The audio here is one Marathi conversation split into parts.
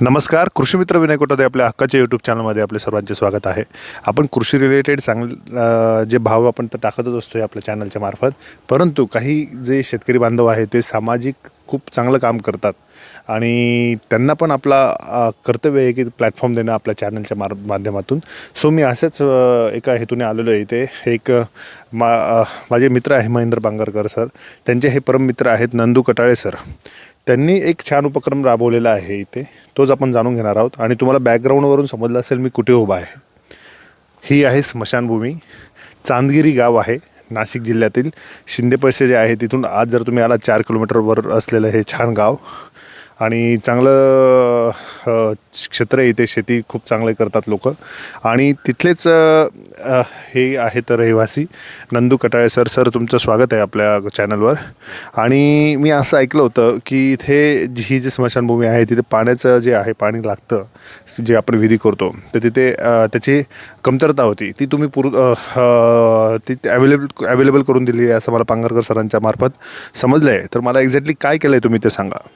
नमस्कार. कृषी मित्र विनय कोटादे आपल्या हक्काच्या यूट्यूब चॅनलमध्ये आपले सर्वांचे स्वागत आहे. आपण कृषी रिलेटेड चांगले जे भाव आपण तर टाकतच असतो आपल्या चॅनलच्या मार्फत परंतु काही जे शेतकरी बांधव आहे ते सामाजिक खूप चांगलं काम करतात. आणि त्यांना पण आपला कर्तव्य आहे की प्लॅटफॉर्म देणं आपल्या चॅनलच्या मार माध्यमातून. सो मी असेच एका हेतूने आलेलो आहे. इथे एक मा माझे मित्र आहे महेंद्र बांगरकर सर. त्यांचे हे परममित्र आहेत नंदू कटाळे सर. त्यांनी एक छान उपक्रम राबवलेला आहे इथे. तोच आपण जाणून घेणार आहोत. आणि तुम्हाला बॅकग्राऊंडवरून समजलं असेल मी कुठे उभा आहे. ही आहे स्मशानभूमी. चांदगिरी गाव आहे नाशिक जिल्ह्यातील. शिंदेपळसे जे आहे तिथून आज जर तुम्ही आला चार किलोमीटरवर असलेलं हे छान गाव. आणि चांगलं क्षेत्र आहे इथे शेती खूप चांगले करतात लोक. आणि तिथलेच हे आहेत रहिवासी. नंदू कटाळे सर सर तुमचं स्वागत आहे आपल्या चॅनलवर. आणि मी असं ऐकलं होतं की इथे जी- ही जी स्मशानभूमी आहे तिथे पाण्याचं जे आहे पाणी लागतं जे आपण विधी करतो तर तिथे त्याची कमतरता होती. ती तुम्ही पुर ती अवेलेबल अवेलेबल करून दिली आहे असं मला पांगरकर सरांच्या मार्फत समजलं आहे तर मला एक्झॅक्टली काय केलं आहे तुम्ही ते सांगा.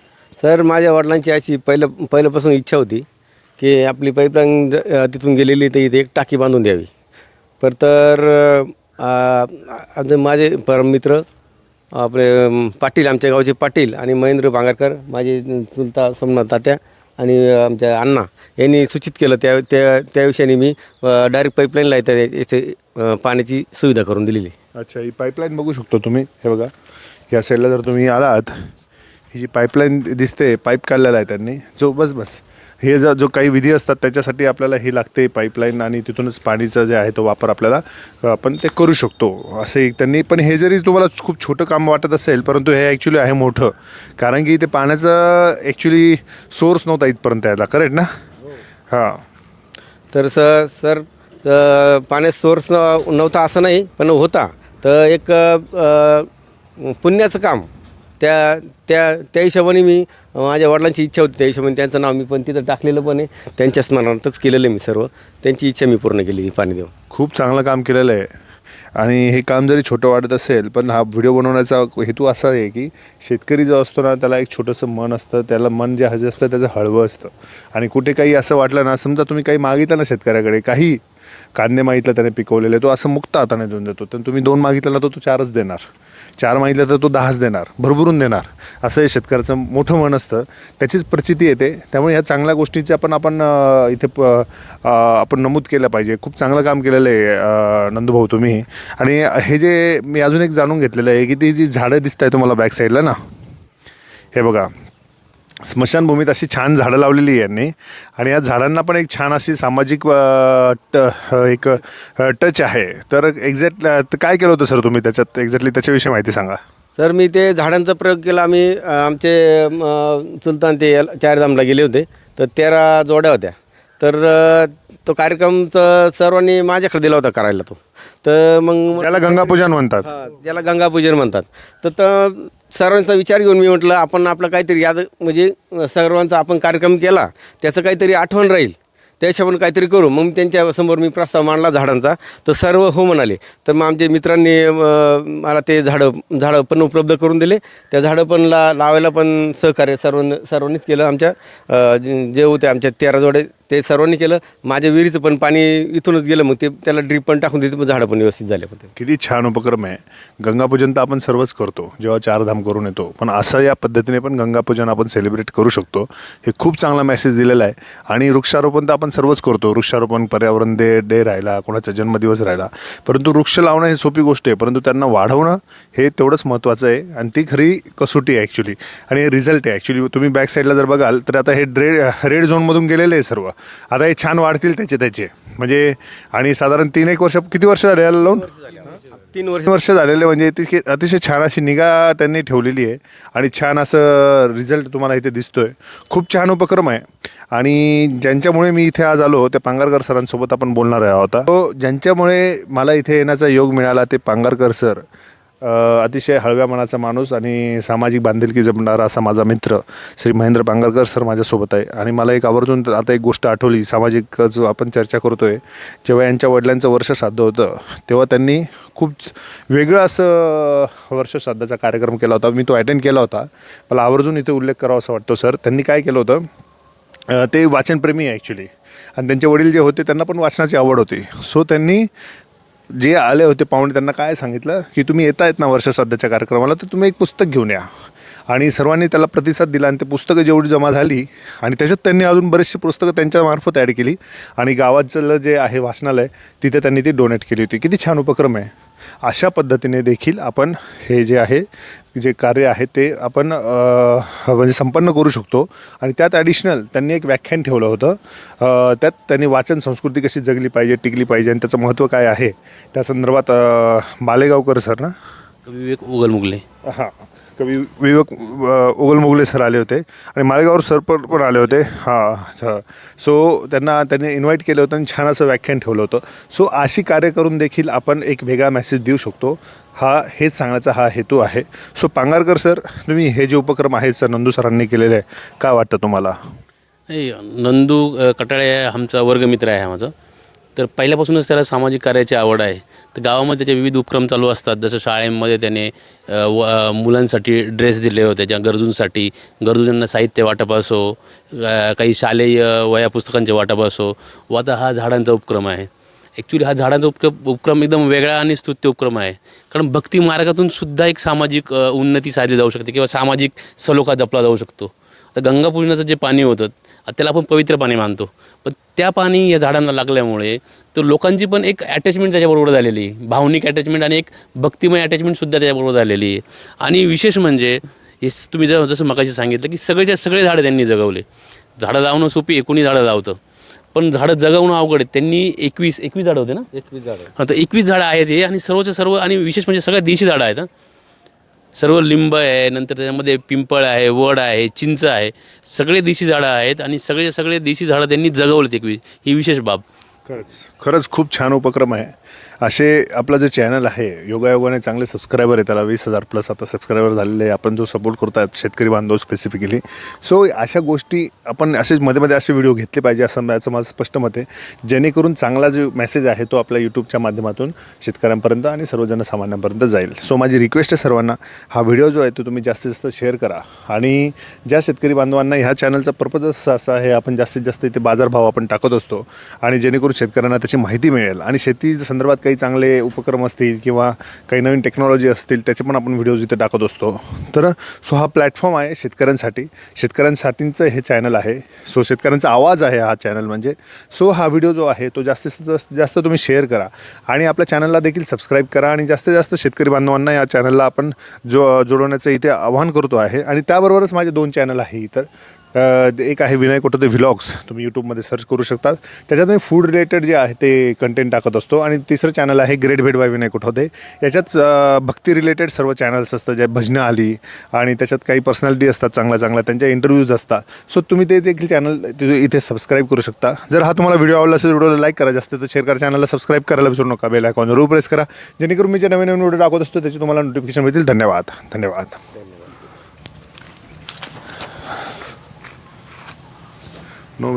सर माझ्या वडिलांची अशी पहिलं पहिल्यापासून इच्छा होती की आपली पाईपलाईन तिथून गेलेली तर इथे एक टाकी बांधून द्यावी. पर तर आज माझे परममित्र आपले पाटील आमच्या गावचे पाटील आणि महेंद्र भांगारकर माझे चुलता सोमनाथ तात्या आणि आमच्या अण्णा यांनी सूचित केलं त्या त्या त्या विषयाने मी डायरेक्ट पाईपलाईनला येते इथे पाण्याची सुविधा करून दिलेली. अच्छा ही पाईपलाईन बघू शकतो तुम्ही. हे बघा या साईडला जर तुम्ही आलात ही जी पाईपलाईन दिसते पाईप काढलेला आहे त्यांनी. जो बस बस. हे जो जो काही विधी असतात त्याच्यासाठी आपल्याला हे लागते पाईपलाईन आणि तिथूनच पाणीचा जे आहे तो वापर आपल्याला आपण ते करू शकतो. असे त्यांनी पण हे जरी तुम्हाला खूप छोटं काम वाटत असेल परंतु हे ॲक्च्युली आहे मोठं. कारण की ते पाण्याचं ॲक्च्युली सोर्स नव्हता इथपर्यंत यायला करेक्ट ना? हां. तर सर सर पाण्याचा सोर्स न- नव्हता असं नाही पण होता. तर एक पुण्याचं काम त्या त्या त्या हिशोबाने मी माझ्या वडिलांची इच्छा होती त्या हिशोबाने त्यांचं नाव मी पण तिथं टाकलेलं पण आहे. त्यांच्या स्मरणार्थच केलेलं आहे मी सर्व. त्यांची इच्छा मी पूर्ण केली ती पाणी देऊन. खूप चांगलं काम केलेलं आहे. आणि हे काम जरी छोटं वाटत असेल पण हा व्हिडिओ बनवण्याचा हेतू असा आहे की शेतकरी जो असतो ना त्याला एक छोटंसं मन असतं त्याला मन जे हजे असतं त्याचं हळवं असतं. आणि कुठे काही असं वाटलं ना समजा तुम्ही काही मागितलं ना शेतकऱ्याकडे काही कांदे मागितलं त्याने पिकवलेले तो असं मुक्त हाताने देऊन देतो. तर तुम्ही दोन मागितलं ना तो तो चारच देणार. चार मागितलं तर तो दहाच देणार भरभरून देणार असं हे शेतकऱ्याचं मोठं मन असतं. त्याचीच प्रचिती येते. त्यामुळे ह्या चांगल्या गोष्टीचे आपण आपण इथे प आपण नमूद केलं पाहिजे. खूप चांगलं काम केलेलं आहे नंदूभाऊ तुम्ही. आणि हे जे मी अजून एक जाणून घेतलेलं आहे की ती जी झाडं दिसत आहे तुम्हाला बॅक साईडला ना? हे बघा. स्मशानभूमीत अशी छान झाडं लावलेली आहे यांनी. आणि या झाडांना पण एक छान अशी सामाजिक ट एक टच आहे. तर एक्झॅक्ट काय केलं होतं सर तुम्ही त्याच्यात? एक्झॅक्टली त्याच्याविषयी माहिती सांगा. तर मी ते झाडांचा प्रयोग केला. आम्ही आमचे अ, सुलतान ते चारधामला गेले होते. तर तेरा जोड्या होत्या. तर तो कार्यक्रम तर सर्वांनी माझ्याकडे दिला होता करायला तो. तर मग त्याला गंगापूजन म्हणतात. ज्याला गंगापूजन म्हणतात. तर सर्वांचा विचार घेऊन मी म्हटलं आपण आपलं काहीतरी याद म्हणजे सर्वांचा आपण कार्यक्रम केला त्याचं काहीतरी आठवण राहील. त्या काहीतरी करू. मग त्यांच्यासमोर मी प्रस्ताव मांडला झाडांचा. तर सर्व हो म्हणाले. तर मग आमच्या मित्रांनी मला ते झाडं झाडं पण उपलब्ध करून दिले. त्या झाडं पण ला लावायला पण सहकार्य सर्वांनी सर्वांनीच केलं आमच्या. जे- जे होते आमच्या तेरा जोडे ते सर्वांनी केलं. माझ्या विहिरीचं पण पाणी इथूनच गेलं मग ते त्याला ड्रीप पण टाकून देते मग झाडं पण व्यवस्थित झाले होते. किती छान उपक्रम आहे. गंगापूजन तर आपण सर्वच करतो जेव्हा चारधाम करून येतो. पण असं या पद्धतीने पण गंगापूजन आपण सेलिब्रेट करू शकतो. हे खूप चांगला मेसेज दिलेला आहे. आणि वृक्षारोपण तर आपण सर्वच करतो. वृक्षारोपण पर्यावरण डे डे राहिला कोणाचा जन्मदिवस राहिला. परंतु वृक्ष लावणं हे सोपी गोष्ट आहे. परंतु त्यांना वाढवणं हे तेवढंच महत्त्वाचं आहे. आणि ती खरी कसोटी आहे ॲक्च्युली आणि हे रिझल्ट आहे ॲक्च्युली तुम्ही बॅक साईडला जर बघाल तर आता हे ड्रे रेड झोनमधून गेलेले आहे सर्व. आता हे छान वाढतील त्याचे त्याचे. म्हणजे आणि साधारण तीन एक वर्ष किती वर्ष झाले याला लावून तीन वर्ष. वर्ष झालेले म्हणजे अतिशय छान अशी निगा त्यांनी ठेवलेली आहे. आणि छान असं रिझल्ट तुम्हाला इथे दिसतोय. खूप छान उपक्रम आहे. आणि ज्यांच्यामुळे मी इथे आज आलो ते पांगारकर सरांसोबत आपण बोलणार आहे होता तो ज्यांच्यामुळे मला इथे येण्याचा योग मिळाला ते पांगारकर सर. अतिशय हळव्या मनाचा माणूस आणि सामाजिक बांधिलकी जपणारा असा माझा मित्र श्री महेंद्र पांगरकर सर माझ्यासोबत आहे. आणि मला एक आवर्जून आता एक गोष्ट आठवली. सामाजिक जो आपण चर्चा करतो आहे जेव्हा यांच्या वडिलांचं वर्ष साधं होतं तेव्हा त्यांनी खूप वेगळं असं वर्ष श्राद्धाचा कार्यक्रम केला होता. मी तो अटेंड केला होता. मला आवर्जून इथे उल्लेख करावा असं वाटतो सर. त्यांनी काय केलं होतं ते वाचनप्रेमी आहे ॲक्च्युली आणि त्यांचे वडील जे होते त्यांना पण वाचनाची आवड होती. सो त्यांनी जे आले होते पाहुणे त्यांना काय सांगितलं? की तुम्ही येत आहेत ना सध्याच्या कार्यक्रमाला तर तुम्ही एक पुस्तक घेऊन या. आणि सर्वांनी त्याला प्रतिसाद दिला आणि ते पुस्तकं जेवढी जमा झाली आणि त्याच्यात त्यांनी अजून बरेचशी पुस्तकं त्यांच्यामार्फत ॲड केली. आणि गावाचं जे आहे वाचनालय तिथे त्यांनी ती डोनेट केली होती. किती छान उपक्रम आहे. अशा पद्धतीने देखील आपण हे जे आहे जे कार्य आहे ते आपण म्हणजे संपन्न करू शकतो. आणि त्यात ॲडिशनल त्यांनी एक व्याख्यान ठेवलं होतं. त्यात त्यांनी वाचन संस्कृती कशी जगली पाहिजे टिकली पाहिजे आणि त्याचं महत्त्व काय आहे त्या संदर्भात मालेगावकर सर ना? विवेक उगल मुगले हां. कवी विवेक उगलमुगले सर आले होते आणि मालेगावर सर पण पण आले होते. हां हां सो त्यांना त्यांनी इन्व्हाइट केलं होतं आणि छान असं व्याख्यान ठेवलं होतं. सो अशी कार्य करून देखील आपण एक वेगळा मेसेज देऊ शकतो. हा हेच सांगण्याचा हा हेतू आहे. सो पांगारकर सर तुम्ही हे जे उपक्रम आहेत सर नंदू सरांनी केलेले आहे काय वाटतं तुम्हाला? नंदू कटाळे आमचा वर्गमित्र आहे माझा. तर पहिल्यापासूनच त्याला सामाजिक कार्याची आवड आहे. तर गावामध्ये त्याचे विविध उपक्रम चालू असतात. जसं शाळेमध्ये त्याने व मुलांसाठी ड्रेस दिले होते. ज्या गरजूंसाठी गरजूंना साहित्य वाटप असो काही शालेय वया पुस्तकांचे वाटप असो. व आता हा झाडांचा उपक्रम आहे. ॲक्च्युली हा झाडांचा उपक्रम उपक्रम एकदम वेगळा आणि स्तुत्य उपक्रम आहे. कारण भक्ती मार्गातून सुद्धा एक सामाजिक उन्नती साधली जाऊ शकते किंवा सामाजिक सलोखा जपला जाऊ शकतो. आता गंगापूजनाचं जे पाणी होतं त्याला आपण पवित्र पाणी मानतो. पण त्या पाणी या झाडांना लागल्यामुळे तर लोकांची पण एक अटॅचमेंट त्याच्याबरोबर झालेली. आहे भावनिक अटॅचमेंट आणि एक भक्तिमय अटॅचमेंटसुद्धा त्याच्याबरोबर झालेली. आहे आणि विशेष म्हणजे हे तुम्ही जर जसं मगाशी सांगितलं की सगळेच्या सगळे झाडं त्यांनी जगवले. झाडं लावणं सोपी आहे कोणी झाडं लावतं. पण झाडं जगवणं अवघड आहे. त्यांनी एकवीस एकवीस झाडं होते ना? एकवीस झाडं. हां तर एकवीस झाडं आहेत हे आणि सर्वच्या सर्व आणि विशेष म्हणजे सगळ्या देशी झाडं आहेत. सर्व लिंब आहे नंतर त्याच्यामध्ये पिंपळ आहे वड आहे चिंच आहे. सगळे देशी झाडं आहेत आणि सगळे सगळे देशी झाडं त्यांनी जगवलेत एक ही विशेष बाब. खरंच खरंच खूप छान उपक्रम आहे. असे आपलं जे चॅनल आहे योगायोगाने चांगले सबस्क्रायबर आहे त्याला वीस हजार प्लस आता सबस्क्रायबर झालेले आहे. आपण जो सपोर्ट करतो आहेत शेतकरी बांधव स्पेसिफिकली सो अशा गोष्टी आपण असेच मध्ये मध्ये असे व्हिडिओ घेतले पाहिजे असं याचं माझं स्पष्ट मत आहे. जेणेकरून चांगला जो मेसेज आहे तो आपल्या यूट्यूबच्या माध्यमातून शेतकऱ्यांपर्यंत आणि सर्वजण जनसामान्यांपर्यंत जाईल. सो माझी रिक्वेस्ट आहे सर्वांना हा व्हिडिओ जो आहे तो तुम्ही जास्तीत जास्त शेअर करा. आणि ज्या शेतकरी बांधवांना ह्या चॅनलचा पर्पज असा असा आहे आपण जास्तीत जास्त इथे बाजारभाव आपण टाकत असतो. आणि जेणेकरून शेतकऱ्यांना त्याची माहिती मिळेल. आणि शेती संदर्भात काही चांगले उपक्रम असतील किंवा काही नवीन टेक्नॉलॉजी असतील त्याचे पण आपण व्हिडिओज इथे टाकत असतो. तर सो हा प्लॅटफॉर्म आहे शेतकऱ्यांसाठी. शेतकऱ्यांसाठीचं हे चॅनल आहे. सो शेतकऱ्यांचा आवाज आहे हा चॅनल म्हणजे. सो हा व्हिडिओ जो आहे तो जास्तीत जास्त जास्त तुम्ही शेअर करा. आणि आपल्या चॅनलला देखील सबस्क्राईब करा. आणि जास्तीत जास्त शेतकरी बांधवांना या चॅनलला आपण जो जोडवण्याचं इथे आवाहन करतो आहे. आणि त्याबरोबरच माझे दोन चॅनल आहे इतर एक आहे विनय कोटोदे व्हिलॉग्स तुम्ही यूट्यूबमध्ये सर्च करू शकता त्याच्यात मी फूड रिलेटेड जे आहे ते कंटेंट टाकत असतो. आणि तिसरं चॅनल आहे ग्रेट भेट बाय विनय कोटोदे याच्यात भक्ती रिलेटेड सर्व चॅनल्स असतात. ज्या भजनं आली आणि त्याच्यात काही पर्सनॅलिटी असतात चांगल्या चांगल्या. त्यांच्या इंटरव्ह्यूज असतात. सो तुम्ही ते देखील चॅनल इथे सबस्क्राईब करू शकता. जर हा तुम्हाला व्हिडिओ आवडला असेल व्हिडिओला लाईक करा. जास्त तर शेअर करा. चॅनलला सबस्क्राईब करायला विसरू नका. बेल आयकॉन जरूर प्रेस करा. जेणेकरून मी जे नवीन नवीन व्हिडिओ टाकत असतो त्याची तुम्हाला नोटिफिकेशन मिळतील. धन्यवाद. धन्यवाद. नो